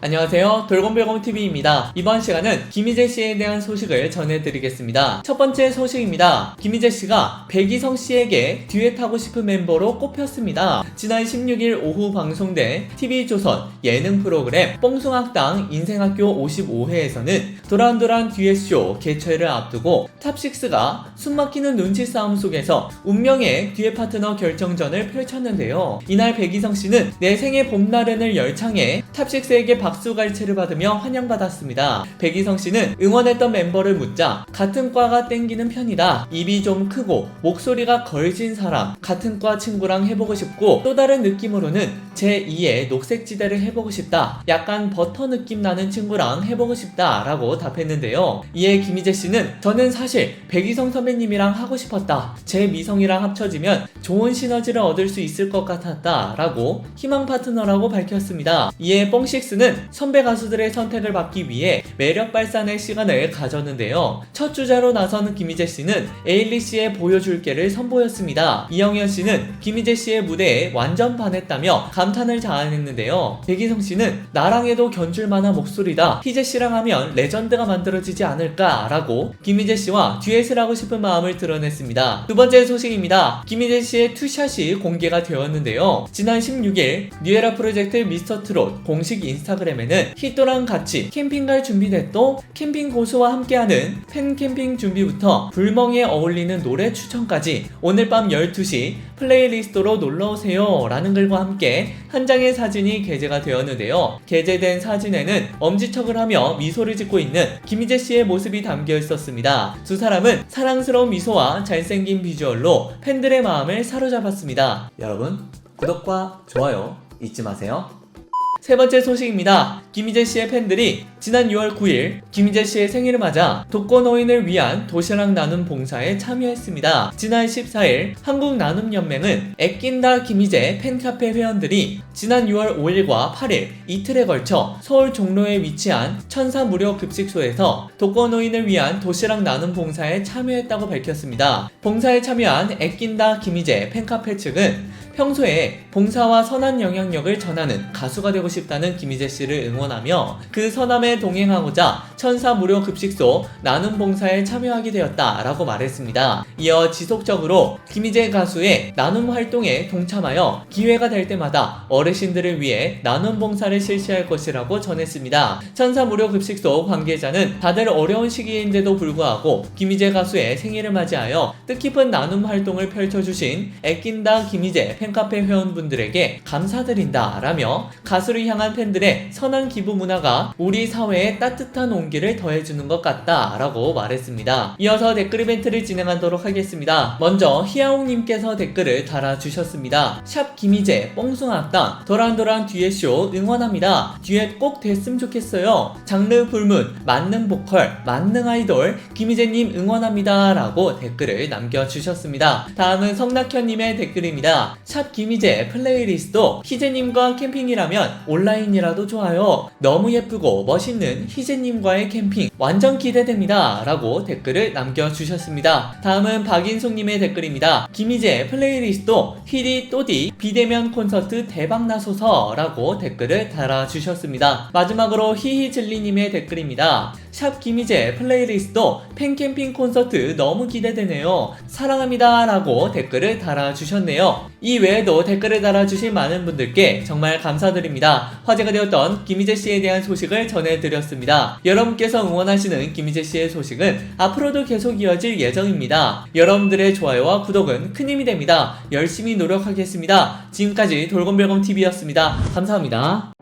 안녕하세요. 돌곰별곰TV입니다. 이번 시간은 김희재 씨에 대한 소식을 전해드리겠습니다. 첫 번째 소식입니다. 김희재 씨가 백이성 씨에게 듀엣하고 싶은 멤버로 꼽혔습니다. 지난 16일 오후 방송된 TV조선 예능 프로그램 뽕숭악당 인생학교 55회에서는 도란도란 듀엣쇼 개최를 앞두고 탑6가 숨막히는 눈치 싸움 속에서 운명의 듀엣 파트너 결정전을 펼쳤는데요. 이날 백이성 씨는 내 생애 봄날은을 열창해 탑6에게 박수갈채를 받으며 환영받았습니다. 백이성 씨는 응원했던 멤버를 묻자 같은 과가 땡기는 편이다. 입이 좀 크고 목소리가 걸진 사람 같은 과 친구랑 해보고 싶고 또 다른 느낌으로는 제2의 녹색지대를 해보고 싶다. 약간 버터 느낌 나는 친구랑 해보고 싶다. 라고 답했는데요. 이에 김희재 씨는 저는 사실 백이성 선배님이랑 하고 싶었다. 제 미성이랑 합쳐지면 좋은 시너지를 얻을 수 있을 것 같았다. 라고 희망 파트너라고 밝혔습니다. 이에 뽕식스는 선배 가수들의 선택을 받기 위해 매력 발산의 시간을 가졌는데요. 첫 주자로 나선 김희재 씨는 에일리 씨의 보여줄게를 선보였습니다. 이영현 씨는 김희재 씨의 무대에 완전 반했다며 감탄을 자아냈는데요. 백이성 씨는 나랑 해도 견줄 만한 목소리다. 희재 씨랑 하면 레전드가 만들어지지 않을까라고 김희재 씨와 듀엣을 하고 싶은 마음을 드러냈습니다. 두 번째 소식입니다. 김희재 씨의 투샷이 공개가 되었는데요. 지난 16일 뉴에라 프로젝트 미스터 트롯 공식 인스타그램에는 히토랑 같이 캠핑 갈 준비됐도 캠핑 고수와 함께하는 팬 캠핑 준비부터 불멍에 어울리는 노래 추천까지 오늘 밤 12시 플레이리스트로 놀러오세요 라는 글과 함께 한 장의 사진이 게재가 되었는데요. 게재된 사진에는 엄지척을 하며 미소를 짓고 있는 김희재 씨의 모습이 담겨 있었습니다. 두 사람은 사랑스러운 미소와 잘생긴 비주얼로 팬들의 마음을 사로잡았습니다. 여러분, 구독과 좋아요 잊지 마세요. 세 번째 소식입니다. 김희재 씨의 팬들이 지난 6월 9일 김희재 씨의 생일을 맞아 독거노인을 위한 도시락 나눔 봉사에 참여했습니다. 지난 14일 한국나눔연맹은 애낀다 김희재 팬카페 회원들이 지난 6월 5일과 8일 이틀에 걸쳐 서울 종로에 위치한 천사 무료 급식소에서 독거노인을 위한 도시락 나눔 봉사에 참여했다고 밝혔습니다. 봉사에 참여한 애낀다 김희재 팬카페 측은 평소에 봉사와 선한 영향력을 전하는 가수가 되고 싶다는 김희재 씨를 응원 하며 그 선함에 동행하고자 천사 무료 급식소 나눔 봉사에 참여하게 되었다라고 말했습니다. 이어 지속적으로 김희재 가수의 나눔 활동에 동참하여 기회가 될 때마다 어르신들을 위해 나눔 봉사를 실시할 것이라고 전했습니다. 천사 무료 급식소 관계자는 다들 어려운 시기인데도 불구하고 김희재 가수의 생일을 맞이하여 뜻깊은 나눔 활동을 펼쳐주신 애낀다 김희재 팬카페 회원분들에게 감사드린다 라며 가수를 향한 팬들의 선한 기부 문화가 우리 사회에 따뜻한 온기를 더해주는 것 같다 라고 말했습니다. 이어서 댓글 이벤트를 진행하도록 하겠습니다. 먼저 희아홍님께서 댓글을 달아주셨습니다. 샵 김희재 뽕숭악당 도란도란 듀엣쇼 응원합니다. 듀엣 꼭 됐으면 좋겠어요. 장르 불문 만능 보컬 만능 아이돌 김희재님 응원합니다 라고 댓글을 남겨주셨습니다. 다음은 성낙현님의 댓글입니다. 샵 김희재 플레이리스트도 희재님과 캠핑이라면 온라인이라도 좋아요. 너무 예쁘고 멋있는 희재님과의 캠핑 완전 기대됩니다. 라고 댓글을 남겨주셨습니다. 다음은 박인숙님의 댓글입니다. 김희재 플레이리스트도 휘리 또디 비대면 콘서트 대박 나소서 라고 댓글을 달아주셨습니다. 마지막으로 히히즐리님의 댓글입니다. 샵 김희재 플레이리스트도 팬캠핑 콘서트 너무 기대되네요. 사랑합니다. 라고 댓글을 달아주셨네요. 이 외에도 댓글을 달아주신 많은 분들께 정말 감사드립니다. 화제가 되었던 김희재 씨에 대한 소식을 전해드렸습니다. 여러분께서 응원하시는 김희재 씨의 소식은 앞으로도 계속 이어질 예정입니다. 여러분들의 좋아요와 구독은 큰 힘이 됩니다. 열심히 노력하겠습니다. 지금까지 돌곰별곰TV였습니다. 감사합니다.